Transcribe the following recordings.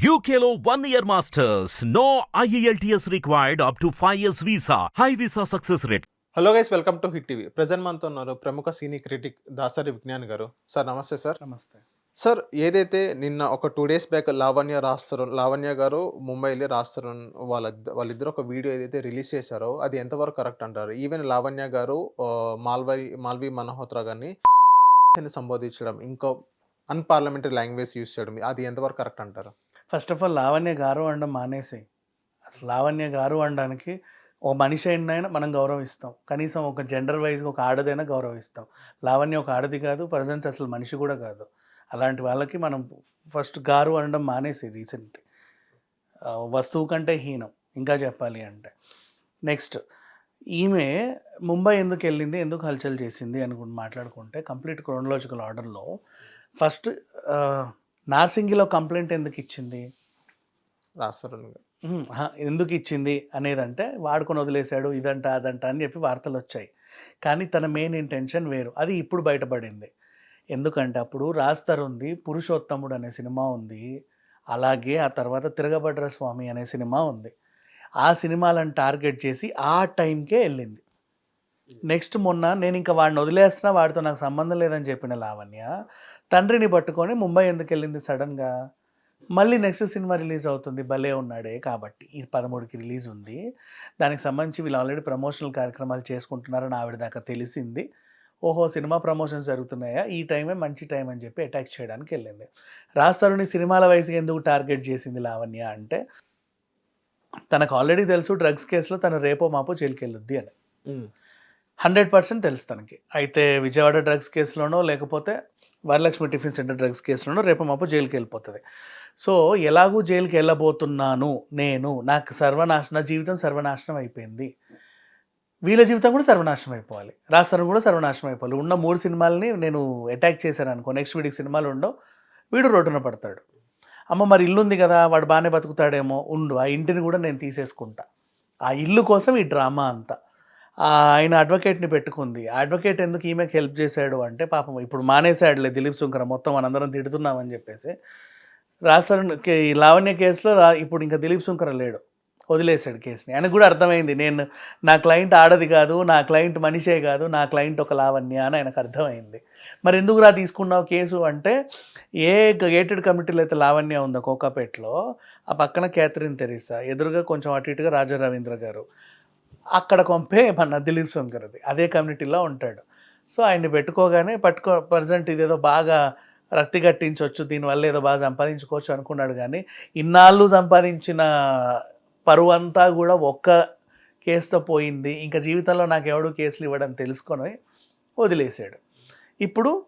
One year masters. No E IELTS required up to 5 years visa. High visa success rate. Hello guys welcome to Hit TV present మనతో ఉన్నారు ప్రముఖ senior critic Dasari Vignan గారు sir నమస్తే sir నమస్తే sir ఏదైతే నిన్న ఒక టూ డేస్ బ్యాక్ లావణ్య రాస్తారు లావణ్య గారు ముంబైలో రాస్తారు వాళ్ళ వాళ్ళిద్దరు ఒక వీడియో ఏదైతే రిలీజ్ చేశారో అది ఎంతవరకు కరెక్ట్ అంటారు ఈవెన్ లావణ్య గారు ఆ, మాల్వరి మాల్వి మనోహత్రా గారిని సంబోధించడం ఇంకో అన్పార్లమెంటరీ లాంగ్వేజ్ యూస్ చేయడం అది ఎంతవరకు కరెక్ట్ అంటారు ఫస్ట్ ఆఫ్ ఆల్ లావణ్య గారు అనడం మానేసి అసలు లావణ్య గారు అనడానికి ఓ మనిషి అయినా మనం గౌరవిస్తాం. కనీసం ఒక జెండర్ వైజ్గా ఒక ఆడదైనా గౌరవిస్తాం. లావణ్య ఒక ఆడది కాదు ప్రజెంట్ అసలు మనిషి కూడా కాదు. అలాంటి వాళ్ళకి మనం ఫస్ట్ గారు అనడం మానేసి రీసెంట్ వస్తువు కంటే హీనం ఇంకా చెప్పాలి అంటే. నెక్స్ట్ ఈమె ముంబై ఎందుకు వెళ్ళింది ఎందుకు హల్చల్ చేసింది అని మాట్లాడుకుంటే కంప్లీట్ క్రోనలాజికల్ ఆర్డర్లో ఫస్ట్ నార్సింగిలో కంప్లైంట్ ఎందుకు ఇచ్చింది? రాస్తారు ఎందుకు ఇచ్చింది అనేదంటే వాడుకొని వదిలేశాడు ఇదంట అదంట అని చెప్పి వార్తలు వచ్చాయి. కానీ తన మెయిన్ ఇంటెన్షన్ వేరు. అది ఇప్పుడు బయటపడింది. ఎందుకంటే అప్పుడు రాస్తారు ఉంది పురుషోత్తముడు అనే సినిమా ఉంది అలాగే ఆ తర్వాత తిరగబడ్ర స్వామి అనే సినిమా ఉంది. ఆ సినిమాలను టార్గెట్ చేసి ఆ టైంకే వెళ్ళింది. నెక్స్ట్ మొన్న నేను ఇంకా వాడిని వదిలేస్తున్నా వాడితో నాకు సంబంధం లేదని చెప్పిన లావణ్య తండ్రిని పట్టుకొని ముంబై ఎందుకు వెళ్ళింది సడన్గా మళ్ళీ నెక్స్ట్ సినిమా రిలీజ్ అవుతుంది భలే ఉన్నాడే కాబట్టి. ఈ పదమూడుకి రిలీజ్ ఉంది. దానికి సంబంధించి వీళ్ళు ఆల్రెడీ ప్రమోషనల్ కార్యక్రమాలు చేసుకుంటున్నారని ఆవిడ దాకా తెలిసింది. ఓహో సినిమా ప్రమోషన్స్ జరుగుతున్నాయా? ఈ టైమే మంచి టైం అని చెప్పి అటాక్ చేయడానికి వెళ్ళింది. రాస్తారుని సినిమాల వయసుకి ఎందుకు టార్గెట్ చేసింది లావణ్య అంటే తనకు ఆల్రెడీ తెలుసు డ్రగ్స్ కేసులో తను రేపో మాపో జైలుకి అని. హండ్రెడ్ పర్సెంట్ తెలుసు తనకి. అయితే విజయవాడ డ్రగ్స్ కేసులోనో లేకపోతే వరలక్ష్మి టిఫిన్ సెంటర్ డ్రగ్స్ కేసులోనో రేపు మాపు జైలుకి వెళ్ళిపోతుంది. సో ఎలాగూ జైలుకి వెళ్ళబోతున్నాను నేను నాకు సర్వనాశన జీవితం సర్వనాశనం అయిపోయింది. వీళ్ళ జీవితం కూడా సర్వనాశనం అయిపోవాలి. రాస్తారు కూడా సర్వనాశనం అయిపోవాలి. ఉన్న మూడు సినిమాలని నేను అటాక్ చేశాను అనుకో నెక్స్ట్ వీడికి సినిమాలు ఉండవు వీడు రోడ్డున పడతాడు. అమ్మ మరి ఇల్లు ఉంది కదా వాడు బాగానే బతుకుతాడేమో ఉండు ఆ ఇంటిని కూడా నేను తీసేసుకుంటా. ఆ ఇల్లు కోసం ఈ డ్రామా అంతా. ఆయన అడ్వకేట్ని పెట్టుకుంది. ఆ అడ్వకేట్ ఎందుకు ఈమెకి హెల్ప్ చేశాడు అంటే పాపం ఇప్పుడు మానేశాడులే దిలీప్ శుంకర మొత్తం మనందరం తిడుతున్నామని చెప్పేసి. రాస్తారు ఈ లావణ్య కేసులో రా ఇప్పుడు ఇంకా దిలీప్ శుంకర లేడు. వదిలేశాడు కేసుని. ఆయనకు కూడా అర్థమైంది నేను నా క్లయింట్ ఆడది కాదు నా క్లయింట్ మనిషే కాదు నా క్లయింట్ ఒక లావణ్య అని ఆయనకు అర్థమైంది. మరి ఎందుకు రా తీసుకున్నావు కేసు అంటే ఏ గేటెడ్ కమిటీలో అయితే లావణ్య ఉందో కోకాపేటలో ఆ పక్కన క్యాథరిన్ తెరీసా ఎదురుగా కొంచెం అటు ఇటుగా రాజా రవీంద్ర గారు. అక్కడ కొంపే మన దిలీప్ శంకర్ది. అదే కమ్యూనిటీలో ఉంటాడు. సో ఆయన్ని పెట్టుకోగానే పట్టుకో ప్రజెంట్ ఇదేదో బాగా రక్తి కట్టించవచ్చు దీనివల్ల ఏదో బాగా సంపాదించుకోవచ్చు అనుకున్నాడు కానీ ఇన్నాళ్ళు సంపాదించిన పరువు అంతా కూడా ఒక్క కేసుతో పోయింది. ఇంకా జీవితంలో నాకు ఎవడు కేసులు ఇవ్వడం తెలుసుకొని వదిలేశాడు. ఇప్పుడు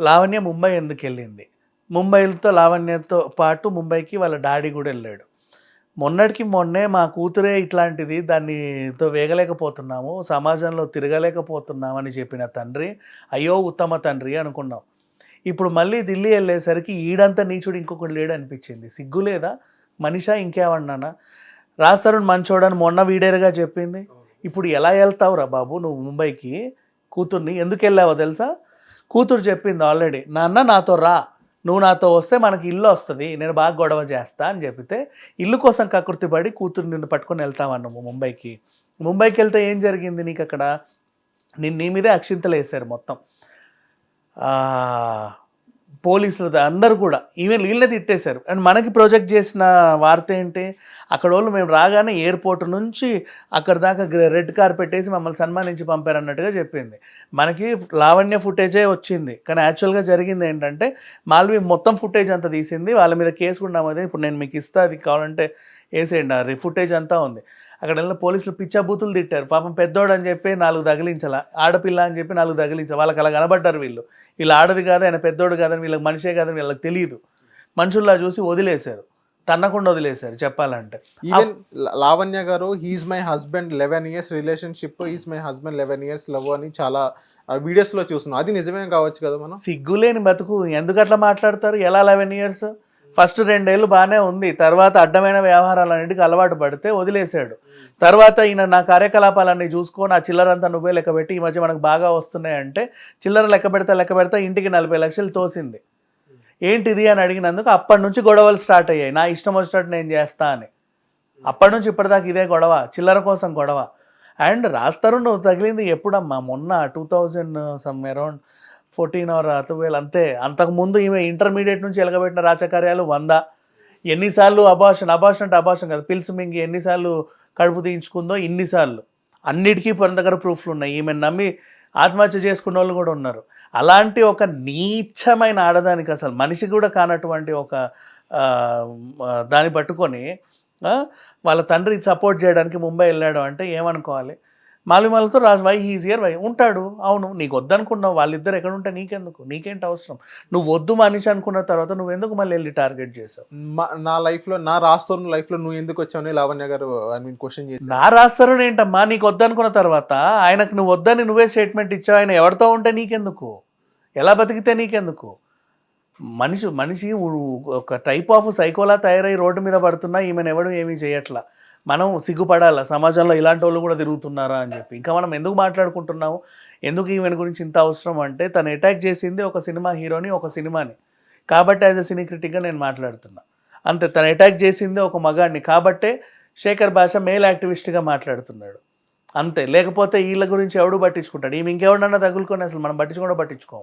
లావణ్య ముంబై ఎందుకు వెళ్ళింది? ముంబైతో లావణ్యతో పాటు ముంబైకి వాళ్ళ డాడీ కూడా వెళ్ళాడు. మొన్నటికి మొన్నే మా కూతురే ఇట్లాంటిది దాన్నితో వేగలేకపోతున్నాము సమాజంలో తిరగలేకపోతున్నాం అని చెప్పిన తండ్రి అయ్యో ఉత్తమ తండ్రి అనుకున్నాం. ఇప్పుడు మళ్ళీ ఢిల్లీ వెళ్ళేసరికి ఈడంత నీచుడు ఇంకొకటి లేడు అనిపించింది సిగ్గు లేదా? మనిషా ఇంకేమన్నానా? రాస్తారుని మంచోడని మొన్న వీడేరుగా చెప్పింది. ఇప్పుడు ఎలా వెళ్తావురా బాబు నువ్వు ముంబైకి? కూతుర్ని ఎందుకు వెళ్ళావో తెలుసా? కూతురు చెప్పింది ఆల్రెడీ నాన్న నాతో రా నువ్వు నాతో వస్తే మనకి ఇల్లు వస్తుంది నేను బాగా గొడవ చేస్తా అని చెప్తే ఇల్లు కోసం కకృతి పడి కూతురు నిన్ను పట్టుకొని వెళ్తామన్నాము ముంబైకి. ముంబైకి వెళ్తే ఏం జరిగింది నీకు అక్కడ నిన్న నీ మీదే అక్షింతలు వేశారు మొత్తం. పోలీసులు అందరూ కూడా ఈవెన్ వీళ్ళే తిట్టేశారు. అండ్ మనకి ప్రొజెక్ట్ చేసిన వార్త ఏంటి? అక్కడ వాళ్ళు మేము రాగానే ఎయిర్పోర్ట్ నుంచి అక్కడ దాకా రెడ్ కార్పెట్ వేసి మమ్మల్ని సన్మానించి పంపారన్నట్టుగా చెప్పింది. మనకి లావణ్య ఫుటేజే వచ్చింది. కానీ యాక్చువల్గా జరిగింది ఏంటంటే మాల్వి మొత్తం ఫుటేజ్ అంతా తీసింది. వాళ్ళ మీద కేసు కూడా నమోదు ఇప్పుడు నేను మీకు ఇస్తా అది కావాలంటే వేసేయండి ఆ ఫుటేజ్ అంతా ఉంది. అక్కడ వెళ్ళిన పోలీసులు పిచ్చా బూతులు తిట్టారు. పాపం పెద్దోడు అని చెప్పి నాలుగు తగిలించాల ఆడపిల్ల అని చెప్పి నాలుగు తగిలించాలి. వాళ్ళకి అలా కనబడ్డారు వీళ్ళు. వీళ్ళు ఆడది కాదు ఆయన పెద్దోడు కాదని వీళ్ళకి మనిషే కాదని వీళ్ళకి తెలియదు మనుషుల్లా చూసి వదిలేశారు. తన్నకుండా వదిలేశారు చెప్పాలంటే. Even Lavanya garu he is my husband eleven years relationship is my husband eleven years love అని చాలా వీడియోస్లో చూస్తున్నాం. అది నిజమే కావచ్చు కదా మనం? సిగ్గులేని బతుకు. ఎందుకు అట్లా మాట్లాడతారు? ఎలా లెవెన్ ఇయర్స్ ఫస్ట్ రెండేళ్ళు బాగానే ఉంది. తర్వాత అడ్డమైన వ్యవహారాలన్నిటికీ అలవాటు పడితే వదిలేశాడు. తర్వాత ఈయన నా కార్యకలాపాలన్నీ చూసుకో నా చిల్లరంతా నువ్వే లెక్క పెట్టి ఈ మధ్య మనకు బాగా వస్తున్నాయంటే చిల్లర లెక్క పెడతా లెక్క పెడతా ఇంటికి నలభై లక్షలు తోసింది. ఏంటిది అని అడిగినందుకు అప్పటి నుంచి గొడవలు స్టార్ట్ అయ్యాయి. నా ఇష్టం వచ్చినట్టు నేను చేస్తా అని. అప్పటి నుంచి ఇప్పటిదాకా ఇదే గొడవ చిల్లర కోసం గొడవ. అండ్ రాస్తారు నువ్వు తగిలింది ఎప్పుడమ్మా? మొన్న two thousand some around fourteen or twelve అంతే. అంతకుముందు ఈమె ఇంటర్మీడియట్ నుంచి ఎలగబెట్టిన రాచకార్యాలు వంద. ఎన్నిసార్లు అభాషణ అభాషణ అంటే అభాషణ కదా. పిలుసు మింగి ఎన్నిసార్లు కడుపు తీయించుకుందో ఇన్నిసార్లు. అన్నిటికీ మన దగ్గర ప్రూఫ్లు ఉన్నాయి. ఈమె నమ్మి ఆత్మహత్య చేసుకున్న వాళ్ళు కూడా ఉన్నారు. అలాంటి ఒక నీచమైన ఆడదానికి అసలు మనిషి కూడా కానటువంటి ఒక దాన్ని పట్టుకొని వాళ్ళ తండ్రి సపోర్ట్ చేయడానికి ముంబై వెళ్ళాడు అంటే ఏమనుకోవాలి? మాలిమాలతో రాజు వై ఈజియర్ వై. ఉంటాడు. అవును నీకు వద్దనుకున్నావు. వాళ్ళిద్దరు ఎక్కడ ఉంటే నీకెందుకు? నీకేంటి అవసరం? నువ్వు వద్దు మనిషి అనుకున్న తర్వాత నువ్వు ఎందుకు మళ్ళీ వెళ్ళి టార్గెట్ చేసావు? మా- నా లైఫ్లో నా రాస్తున్న లైఫ్లో నువ్వు ఎందుకు వచ్చావని లావణ్య గారు ఐ మీన్ క్వశ్చన్ చేసి నా రాస్తారు ఏంటమ్మా? నీకు వద్దనుకున్న తర్వాత ఆయనకు నువ్వు వద్దని నువ్వే స్టేట్మెంట్ ఇచ్చావు. ఆయన ఎవరితో ఉంటే నీకెందుకు? ఎలా బతికితే నీకెందుకు? మనిషి మనిషి ఒక టైప్ ఆఫ్ సైకోలా తయారై రోడ్డు మీద పడుతున్నా ఈమెను ఎవడు ఏమీ చేయట్లా? మనం సిగ్గుపడాలా? సమాజంలో ఇలాంటి వాళ్ళు కూడా తిరుగుతున్నారా అని చెప్పి. ఇంకా మనం ఎందుకు మాట్లాడుకుంటున్నాము? ఎందుకు ఈవెన్ గురించి ఇంత అవసరం అంటే తను అటాక్ చేసింది ఒక సినిమా హీరోని ఒక సినిమాని. కాబట్టి యాజ్ అ సినీ క్రిటిక్గా నేను మాట్లాడుతున్నా. అంతే తను అటాక్ చేసింది ఒక మగాడిని కాబట్టే శేఖర్ భాష మేల్ యాక్టివిస్ట్గా మాట్లాడుతున్నాడు. అంతే లేకపోతే వీళ్ళ గురించి ఎవడు పట్టించుకుంటాడు? ఈమె ఇంకెవడన్నా తగులుకొని అసలు మనం పట్టించుకోవడం పట్టించుకోం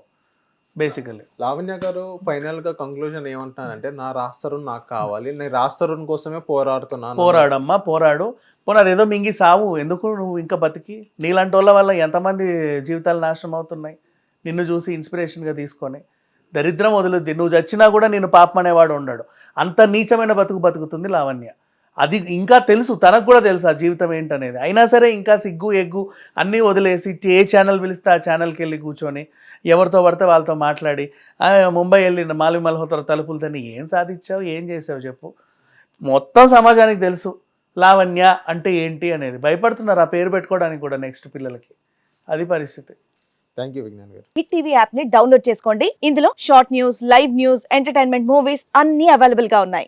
బేసికలీ లావణ్య గారు ఫైనల్గా కంక్లూజన్ ఏమంటున్నారంటే నా రాస్తరుణ్ నాకు కావాలి. నేను రాస్తరుణ్ కోసమే పోరాడుతున్నాను. పోరాడమ్మా పోరాడు. పోనీ అదేదో మింగి సావు. ఎందుకు నువ్వు ఇంకా బతికి? నీలాంటి వాళ్ళ వల్ల ఎంతమంది జీవితాలు నాశనం అవుతున్నాయి? నిన్ను చూసి ఇన్స్పిరేషన్గా తీసుకొని. దరిద్రం వదులుద్ది. నువ్వు చచ్చినా కూడా నేను పాపం అనేవాడు ఉండడు. అంత నీచమైన బతుకు బతుకుతుంది లావణ్య. అది ఇంకా తెలుసు తనకు కూడా తెలుసు ఆ జీవితం ఏంటనేది. అయినా సరే ఇంకా సిగ్గు ఎగ్గు అన్నీ వదిలేసి ఏ ఛానల్ పిలిస్తే ఆ ఛానల్కి వెళ్ళి కూర్చొని ఎవరితో పడితే వాళ్ళతో మాట్లాడి "ఆ, ముంబై వెళ్ళిన మాలి మల్హోత్ర తలుపులు తన్ని ఏం సాధించావు ఏం చేసావు చెప్పు. మొత్తం సమాజానికి తెలుసు లావణ్య అంటే ఏంటి అనేది. భయపడుతున్నారు ఆ పేరు పెట్టుకోవడానికి కూడా నెక్స్ట్ పిల్లలకి. అది పరిస్థితి. థ్యాంక్ యూ విజ్ఞాన్ గారు. హిట్ టీవీ యాప్ని డౌన్లోడ్ చేసుకోండి. ఇందులో short news live news entertainment movies అన్ని అవైలబుల్గా ఉన్నాయి.